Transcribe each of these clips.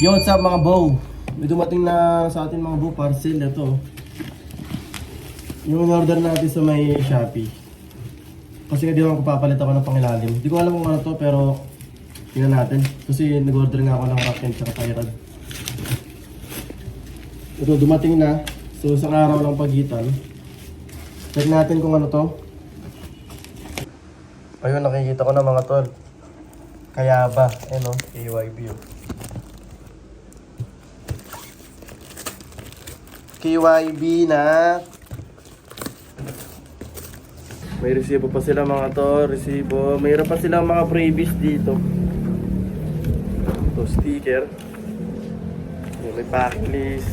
Yo, what's up mga bow? May dumating na sa atin mga bow parcel na to. Yung order natin sa may Shopee. Kasi nga di ako papalit ako ng pangilalim. Hindi ko alam kung ano to pero tingnan natin. Kasi nag-order nga ako ng rack and tsaka. Ito dumating na. So isang araw lang pagitan. Check natin kung ano to. Ayun, nakikita ko na mga tol. Kaya ba? Ano, KYB oh. KYB na may resibo pa sila mga to, resibo. Mayroon pa sila mga freebies dito. Ito, sticker. Yung may packing list.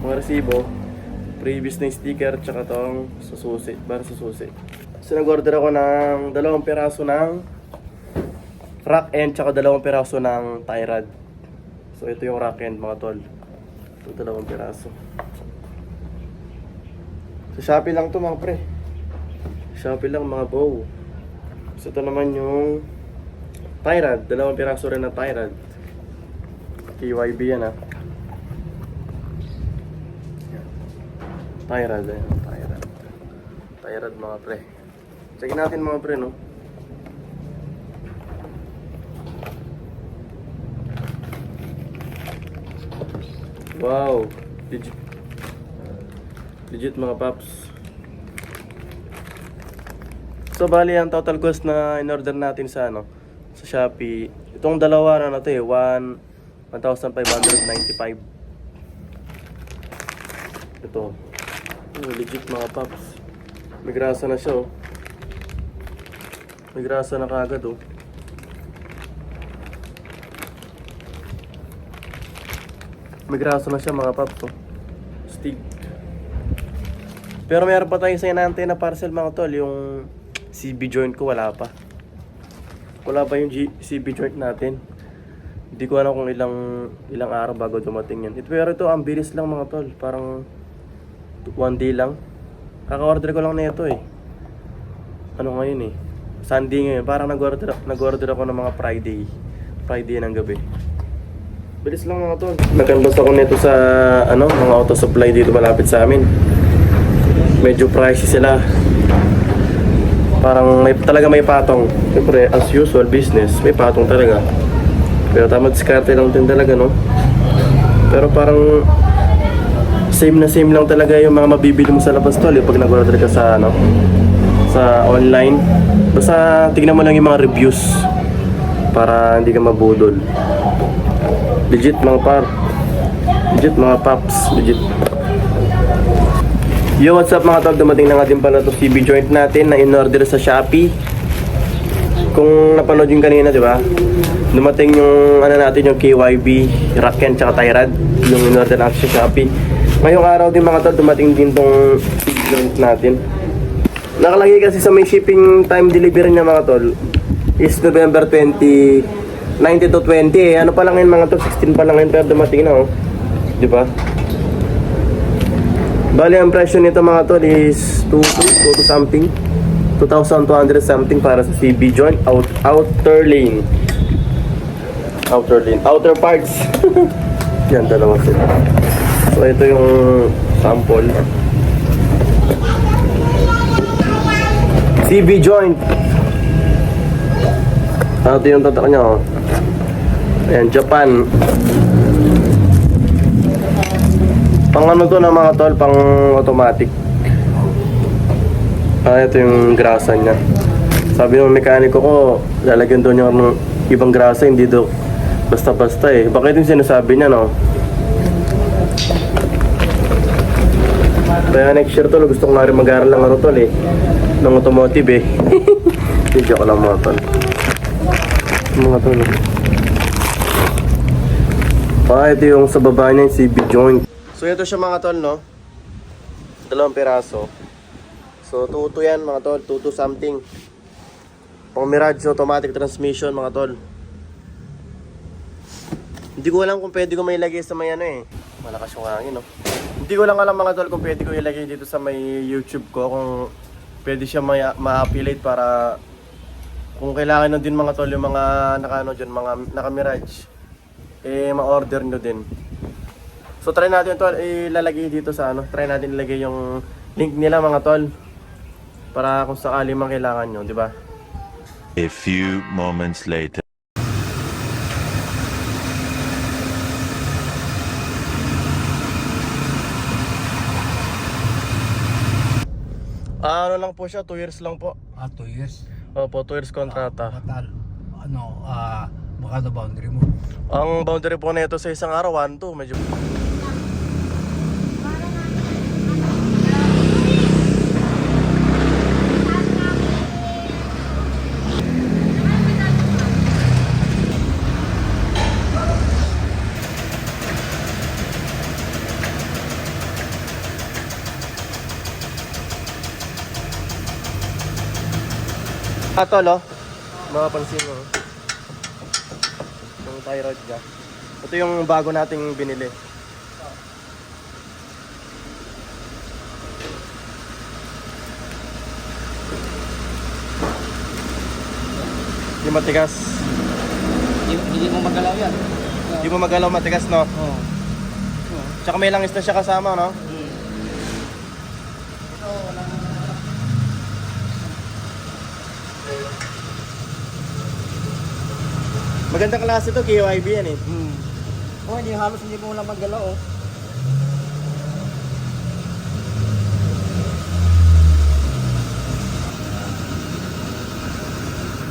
Mga resibo. Freebies na sticker, tsaka tong sususi. Para sa susi. So, nag-order ako ng dalawang piraso ng rack end, tsaka dalawang piraso ng tie rod. So, ito yung rack end mga tol. Ito, dalawang piraso. Sa Shopee lang to mga pre. Shopee lang mga bow. So ito naman yung Tyrad. Dalawang piraso rin ng Tyrad. KYB yan ah. Yan. Tyrad eh. Tyrad. Tyrad mga pre. Check natin mga pre no. Wow. Legit. Legit mga paps. So bali ang total cost na in-order natin sa ano sa Shopee. Itong dalawa na na to eh, 1 1,595. Ito. Oh, legit mga paps. May grasa na siya oh. May grasa na kagad oh. May grasa na siya mga paps oh. Stig. Pero meron pa tayong sa na parcel mga tol, yung CB joint ko wala pa. Wala pa yung G- CB joint natin. Hindi ko alam kung ilang ilang araw bago dumating yan. Ito, pero ito, ang bilis lang mga tol. Parang one day lang. Kaka-order ko lang na ito eh. Ano ngayon eh. Sunday ngayon. Parang nag-order, nag-order ako ng mga Friday. Friday ng gabi. Bilis lang mga tol. Nag-canvas ako nito sa ano, mga auto supply dito malapit sa amin. Medyo pricey sila parang may talaga may patong. Siyempre, as usual business, may patong talaga. Pero tama diskarte lang din talaga, no? Pero parang same na same lang talaga yung mga mabibili mo sa labas tol, eh, pag nag-order ka sa ano, sa online. Basta tignan mo lang yung mga reviews para hindi ka mabudol. Legit mga par. Legit mga paps, legit. Yo, what's up mga tol? Dumating na nga din pala to CB joint natin na in-order sa Shopee. Kung napanood yung kanina, di ba? Dumating yung ano natin, yung KYB, Raken, tsaka Tyrad. Yung in-order natin sa Shopee. Ngayong araw din mga tol, dumating din tong CB joint natin. Nakalagay kasi sa may shipping time delivery niya mga tol is November 20, 19 to 20 eh. Ano pa lang yun mga tol, 16 pa lang yun pero dumating na oh. Di ba? Bali, ang presyo nito mga tol is 2 to something. 2,200 something para sa CB joint. Out, outer lane. Outer lane. Outer parts. Yan, dalawa sila. So, ito yung sample. CB joint. Ah, ito yung tatak niya, oh. Ayan, Japan. Pang ano to na mga tol, pang automatic. Ah, ito yung grasa niya. Sabi ng mekaniko ko, lalagyan doon yung ng ibang grasa, hindi do basta-basta eh. Bakit yung sinasabi niya, no? Kaya next year tol, gusto ko nga rin mag-aaral ng ano tol eh. Ng automotive eh. Hindi, joke lang mga tol. Mga tol. eh. Ah, ito yung sa baba niya, yung CB joint. So ito siya mga tol, no? Dalawang piraso. So tuto yan mga tol, tuto something. Pang Mirage automatic transmission mga tol. Hindi ko alam kung pwede ko may ilagay sa may ano eh. Malakas yung hangin, no? Hindi ko lang alam mga tol kung pwede ko ilagay dito sa may YouTube ko kung pwede siya ma-affiliate para kung kailangan na din mga tol yung mga naka ano dyan, mga naka Mirage eh ma-order nyo din. So try natin tol, ilalagay dito sa ano, try natin ilagay yung link nila mga tol. Para kung sakali man kailangan nyo, di ba? A few moments later. Ah, ano lang po siya, 2 years lang po. Ah, 2 years. Opo, 2 years kontrata. Matal, ano, ah, baka na boundary mo. Ang boundary po nito sa isang araw, 1 2, medyo Ato, lo. Mapapansin mo. Yung thyroid ka. Ito yung bago nating binili. Yung matigas. Hindi, hindi mo magalaw yan. Hindi mo magalaw matigas, no? Oo. Tsaka may langis na siya kasama, no? Magandang klase to, KYB yan eh. Hmm. Oh, hindi halos hindi mo lang magalaw oh.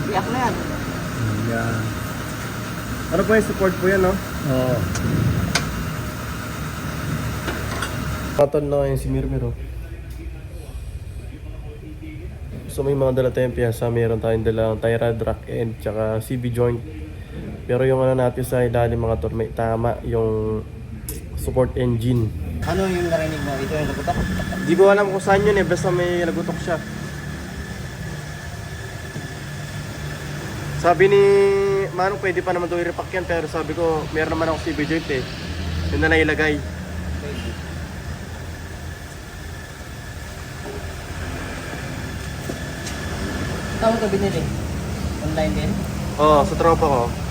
Iyak na yan. Yeah. Ano po yung support po yan, no? Oo. Patol na yung si Mirmiro. So may mga dala tayong piyasa, mayroon tayong dalang tie rod, rack end, tsaka CB joint. Pero yung ano natin sa ilalim mga tol, may tama yung support engine. Ano yung narinig mo? Ito yung nagutok? Di ko alam kung saan yun eh, basta may nagutok siya. Sabi ni Manong pwede pa naman daw i-repack yan pero sabi ko meron naman ako CB joint eh. Yun na nailagay. Saan mo ito binili? Online din? Oo, sa tropa ko.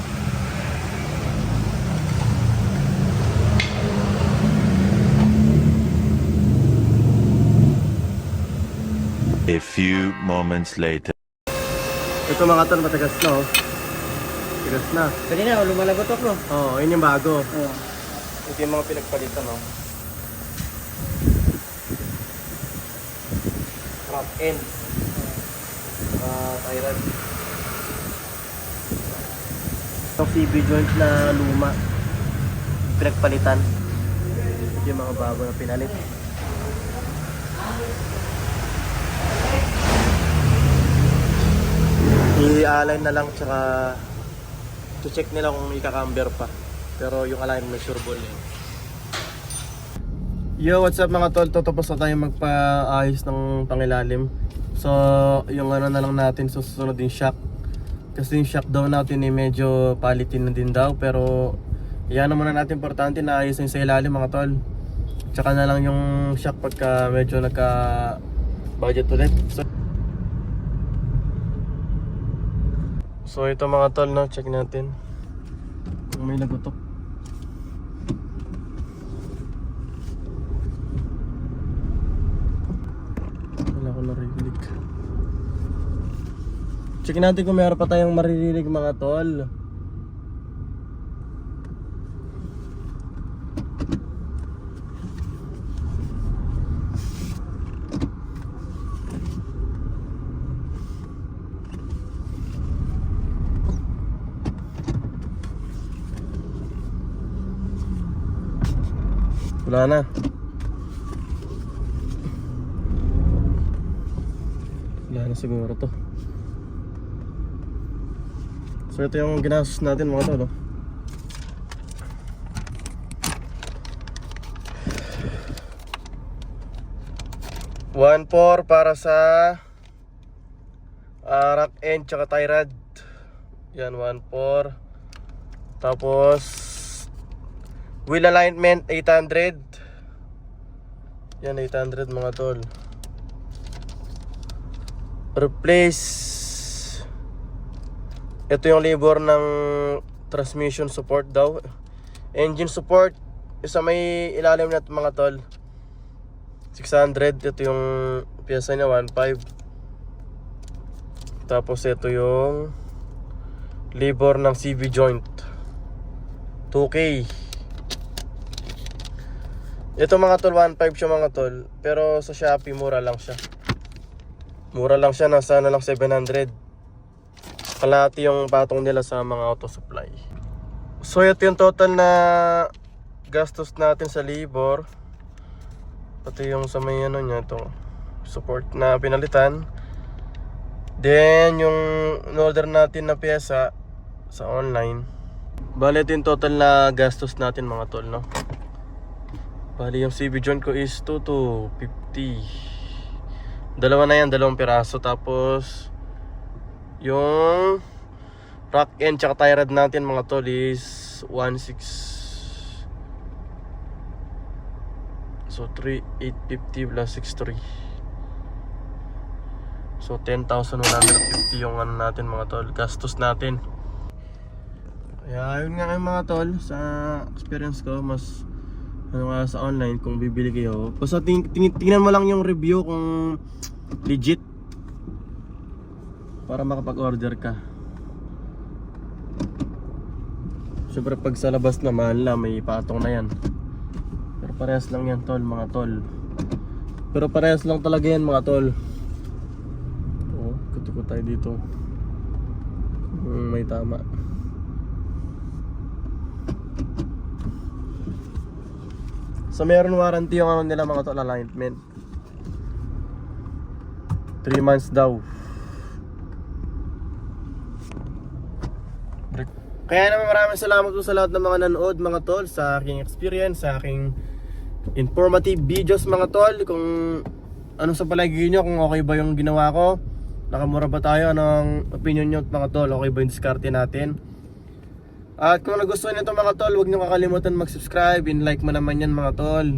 A few moments later. Ito mga tol, matagas na oh. Matagas na. Kanina, lumalagotok no? Oo, oh, yun yung bago. Oo. Ito yung mga pinagpalitan oh. Front end. Ah, thyroid. Itong CB joint na luma. Pinagpalitan. Ito yung mga bago na pinalit. I-align na lang tsaka to check nila kung ika-camber pa. Pero yung alignment sure ball yun. Yo, what's up mga tol? Tatapos na tayo magpaayos ng pangilalim. So, yung ano na lang natin susunod yung shock. Kasi yung shock daw natin eh medyo palitin na din daw. Pero, yan naman na natin importante na ayos yung sa ilalim mga tol. Tsaka na lang yung shock pagka medyo nagka budget ulit. So, so ito mga tol, no? check natin. Kung may nagutok. Wala ko narinig. Check natin kung meron pa tayong maririnig mga tol. Wala na. Wala na siguro to. So ito yung ginastos natin mga tol. oh. One four para sa uh, rack end tsaka tie rod. Yan, one four. Tapos wheel alignment 800. Yan 800 mga tol. Replace ito yung labor ng transmission support daw. Engine support, isa may ilalim na mga tol. 600, ito yung pyesa niya, 1.5. Tapos ito yung labor ng CV joint. 2K. Ito mga tol, 1.5 siya mga tol. Pero sa Shopee, mura lang siya. Mura lang siya, nasa na lang 700. Kalahati yung patong nila sa mga auto supply. So ito yung total na gastos natin sa labor. Pati yung sa may ano niya to support na pinalitan. Then yung in-order natin na pyesa sa online. Bale ito yung total na gastos natin mga tol no. Bali yung CB joint ko is 2 to 50. Dalawa na yan, dalawang piraso. Tapos yung rock end tsaka tie rod natin mga tol is 1.6 So 3, 850 plus 63 So 10,150 yung ano natin mga tol Gastos natin Kaya yun nga mga tol Sa experience ko mas ano nga sa online kung bibili kayo. Basta ting ting tingnan mo lang yung review kung legit. Para makapag-order ka. Siyempre pag sa labas naman la may patong na yan. Pero parehas lang yan tol mga tol. Pero parehas lang talaga yan mga tol. Oo, kutuko tayo dito. Hmm, may tama So meron warranty yung ano nila mga tol alignment. 3 months daw. Kaya naman maraming salamat po sa lahat ng mga nanood mga tol sa aking experience, sa aking informative videos mga tol. Kung ano sa palagi nyo, kung okay ba yung ginawa ko nakamura ba tayo, anong opinion nyo mga tol, okay ba yung diskarte natin at kung nagustuhan nyo ito mga tol, huwag nyo kakalimutan mag-subscribe and like mo naman yan mga tol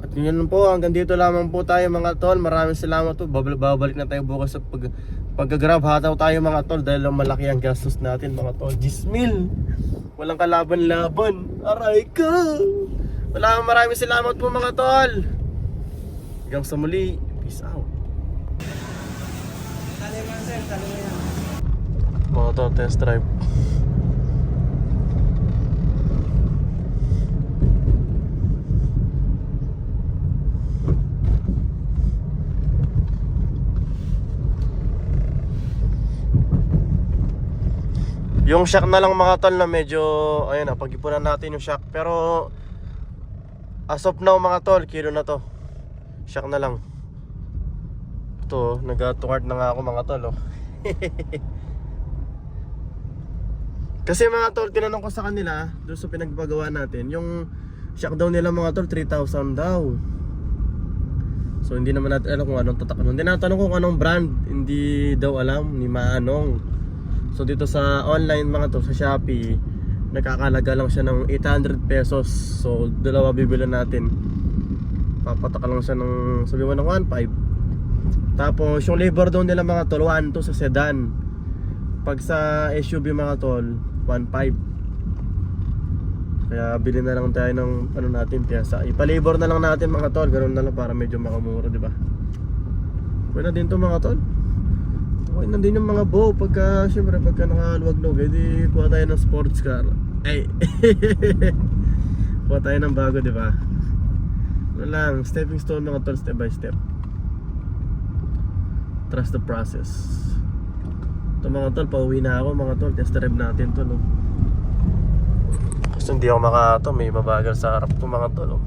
at yun po, hanggang dito lamang po tayo mga tol. Maraming salamat po. Babal- Babalik na tayo bukas sa pag pag-grab hataw tayo mga tol dahil lang malaki ang gastos natin mga tol. Gismil. Walang kalaban-laban. Aray ko. Wala maraming salamat po mga tol. Hanggang sa muli. Peace out. Mga tol, test drive. Yung shock na lang mga tol na medyo ayun na pag-ipunan natin yung shock pero as of now mga tol kilo na to. Shock na lang. Ito, nag-tukard na nga ako mga tol oh. Kasi mga tol, tinanong ko sa kanila doon sa pinagpagawa natin, yung shock daw nila mga tol 3,000 daw. So hindi naman natin alam kung anong tatak nun. Hindi natanong kung anong brand, hindi daw alam ni Manong. So dito sa online mga to sa Shopee Nakakalaga lang siya ng 800 pesos. So dalawa bibili natin. Papataka lang siya ng sabi mo ng 1.5 Tapos yung labor daw nila mga tol 1 to sa sedan. Pag sa SUV mga tol 1.5 Kaya bili na lang tayo ng ano natin piyasa Ipalabor na lang natin mga tol Ganun na lang para medyo makamura di ba? Na din to mga tol Okay na din yung mga bow pagka syempre pagka nakaluwag-luwag edi kuha tayo ng sports car. Ay. kuha tayo ng bago, di ba? Ano lang, stepping stone mga tol, step by step. Trust the process. Ito mga tol, pauwi na ako mga tol, test drive natin to no. Kasi hindi ako maka to, may mabagal sa harap ko mga tol. Oh.